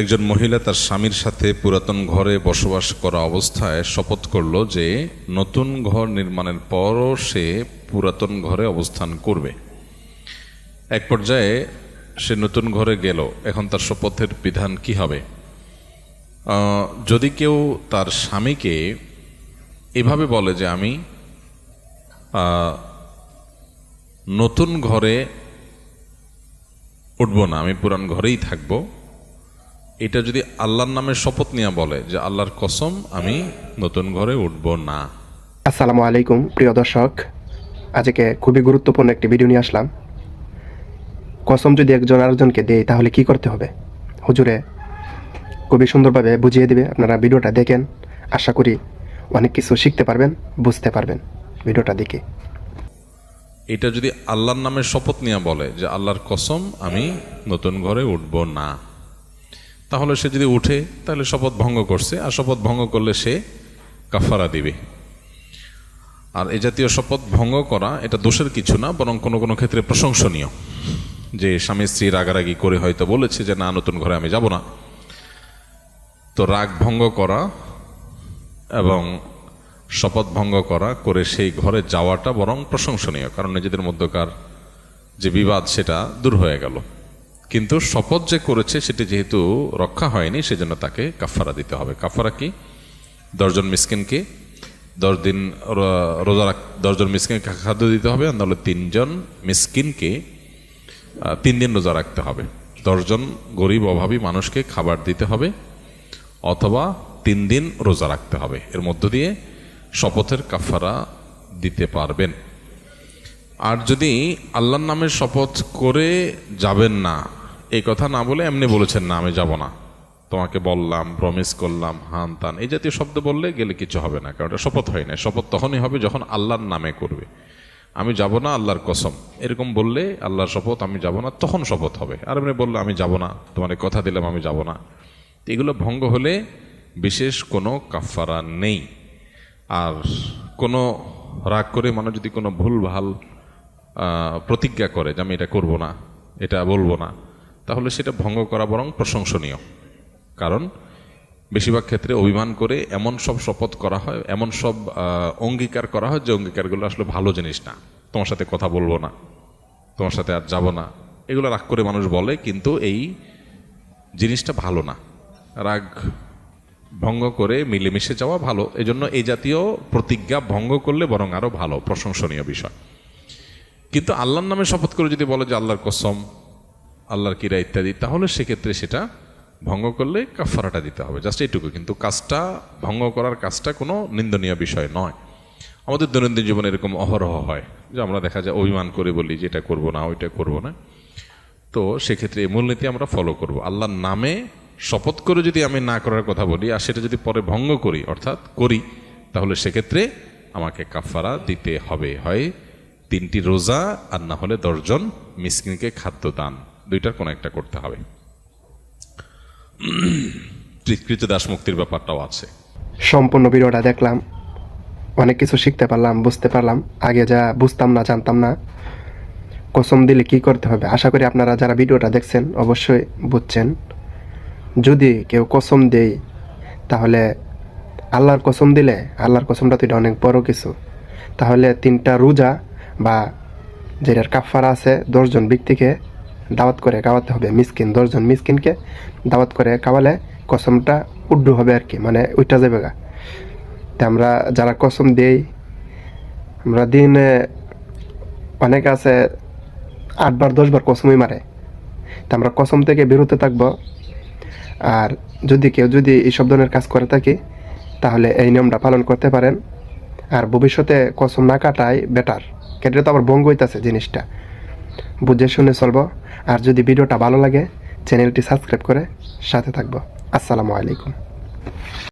একজন মহিলা তার স্বামীর সাথে পুরাতন ঘরে বসবাস করা অবস্থায় শপথ করল যে নতুন ঘর নির্মাণের পরও সে পুরাতন ঘরে অবস্থান করবে। এক পর্যায়ে সে নতুন ঘরে গেল। এখন তার শপথের বিধান কি হবে? যদি কেউ তার স্বামীকে এভাবে বলে যে আমি নতুন ঘরে উঠবো না, আমি পুরান ঘরেই থাকব এটা যদি আল্লাহর নামে শপথ নিয়ে বলে যে আল্লাহর কসম আমি নতুন ঘরে উঠব না। আসসালামু আলাইকুম প্রিয় দর্শক। আজকে খুবই গুরুত্বপূর্ণ একটি ভিডিও নিয়ে আসলাম। কসম যদি একজন আরেকজনকে দেয় তাহলে কি করতে হবে? হুজুরে খুবই সুন্দরভাবে বুঝিয়ে দিবে। আপনারা ভিডিওটা দেখেন। আশা করি অনেক কিছু শিখতে পারবেন বুঝতে পারবেন ভিডিওটা দেখে। এটা যদি আল্লাহর নামে শপথ নিয়ে বলে যে আল্লাহর কসম আমি নতুন ঘরে উঠবো না। তাহলে সে যদি উঠে, তাহলে শপথ ভঙ্গ করছে, আর শপথ ভঙ্গ করলে সে কাফারা দিবে। আর এ জাতীয় শপথ ভঙ্গ করা, এটা দোষের কিছু না, বরং কোনো কোনো ক্ষেত্রে প্রশংসনীয়। যে স্বামী স্ত্রী রাগারাগি করে হয়তো বলেছে যে, না, নতুন ঘরে আমি যাব না। তো রাগ ভঙ্গ করা এবং শপথ ভঙ্গ করা করে সেই ঘরে যাওয়াটা বরং প্রশংসনীয়, কারণ নিজেদের মধ্যকার যে বিবাদ, সেটা দূর হয়ে গেল। কিন্তু শপথ যে করেছে সেটি যেহেতু রক্ষা হয়নি, সেজন্য তাকে কাফারা দিতে হবে। কাফারা কি? দশজন মিসকিনকে দশ দিন রোজা দশজন মিসকিনকে খাদ্য দিতে হবে, আর নাহলে তিনজন মিসকিনকে তিন দিন রোজা রাখতে হবে। দশজন গরিব, অভাবী মানুষকে খাবার দিতে হবে, অথবা তিন দিন রোজা রাখতে হবে। এর মধ্য দিয়ে শপথের কাফারা দিতে পারবেন। আর যদি আল্লাহর নামের শপথ করে যাবেন না এই কথা না বলে এমনি বলেছেন, না, আমি যাব না। তোমাকে বললাম প্রমিস করলাম, হান তান। এই জাতীয় শব্দ বললে গেলে কিছু হবে না, কারণ এটা শপথ হয় না শপথ তখনই হবে যখন আল্লাহর নামে করবে। আমি যাব না আল্লাহর কসম। এরকম বললে আল্লাহর শপথ, আমি যাব না, তখন শপথ হবে। আর এমনি বললে, আমি যাব না, তোমার কথা দিলাম, আমি যাব না। এগুলো ভঙ্গ হলে বিশেষ কোনো কাফারা নেই। আর কোনো রাগ করে মানুষ যদি কোনো ভুল ভালো প্রতিজ্ঞা করে যে আমি এটা করব না, এটা বলব না তাহলে সেটা ভঙ্গ করা বরং প্রশংসনীয়। কারণ, বেশিরভাগ ক্ষেত্রে অভিমান করে এমন সব শপথ করা হয়, এমন সব অঙ্গীকার করা হয় যে অঙ্গীকারগুলো আসলে ভালো জিনিস না। তোমার সাথে কথা বলব না, তোমার সাথে আর যাব না। এগুলো রাগ করে মানুষ বলে, কিন্তু এই জিনিসটা ভালো না। রাগ ভঙ্গ করে মিলেমিশে যাওয়া ভালো। এজন্য এই জাতীয় প্রতিজ্ঞা ভঙ্গ করলে বরং আরও ভালো, প্রশংসনীয় বিষয়। কিন্তু আল্লাহর নামে শপথ করে যদি বলে যে আল্লাহর কসম আল্লাহর কিরা ইত্যাদি, তাহলে সেক্ষেত্রে সেটা ভঙ্গ করলে কাফারাটা দিতে হবে জাস্ট এইটুকু। কিন্তু কাজটা, ভঙ্গ করার কাজটা কোনো নিন্দনীয় বিষয় নয়। আমাদের দৈনন্দিন জীবনে এরকম অহরহ হয় যে আমরা দেখা যায় অভিমান করে বলি যে এটা করব না, ওইটা করব না। তো সেক্ষেত্রে এই মূলনীতি আমরা ফলো করব। আল্লাহর নামে শপথ করে যদি আমি না করার কথা বলি আর সেটা যদি পরে ভঙ্গ করি, অর্থাৎ করি, তাহলে সেক্ষেত্রে আমাকে কাফারা দিতে হবে। হয় তিনটি রোজা আর না হলে দশজন মিসকিনকে খাদ্য দান দুইটার কোনো একটা করতে হবে। কৃত দাস মুক্তির ব্যাপারটাও আছে। সম্পূর্ণ ভিডিওটা দেখলাম, অনেক কিছু শিখতে পারলাম, বুঝতে পারলাম, আগে যা বুঝতাম না, জানতাম না। কসম দিলে কি করতে হবে? আশা করি আপনারা যারা ভিডিওটা দেখছেন, অবশ্যই বুঝছেন। যদি কেউ কসম দেয়, তাহলে আল্লাহর কসম দিলে, আল্লাহর কসমটা তো এটা অনেক বড় কিছু। তাহলে তিনটা রোজা বা যেটার কাফারা আছে দশজন ব্যক্তিকে দাওয়াত করে খাওয়াতে হবে মিসকিন, দশজন মিসকিনকে দাওয়াত করে খাওয়ালে কসমটা উড্ডু হবে আর কি মানে ওইটা যাবে গা। তা আমরা যারা কসম দেই, আমরা দিনে অনেক আছে, আটবার, দশবার কসমই মারে। তা আমরা কসম থেকে বিরত থাকব। আর যদি কেউ যদি এইসব ধরনের কাজ করে থাকি, তাহলে এই নিয়মটা পালন করতে পারেন। আর ভবিষ্যতে কসম না কাটাই বেটার কেটে তো আবার ভঙ্গ হইতেছে জিনিসটা। বুঝে শুনে চলবো। আর যদি ভিডিওটা ভালো লাগে, চ্যানেলটি সাবস্ক্রাইব করে সাথে থাকব। আসসালামু আলাইকুম।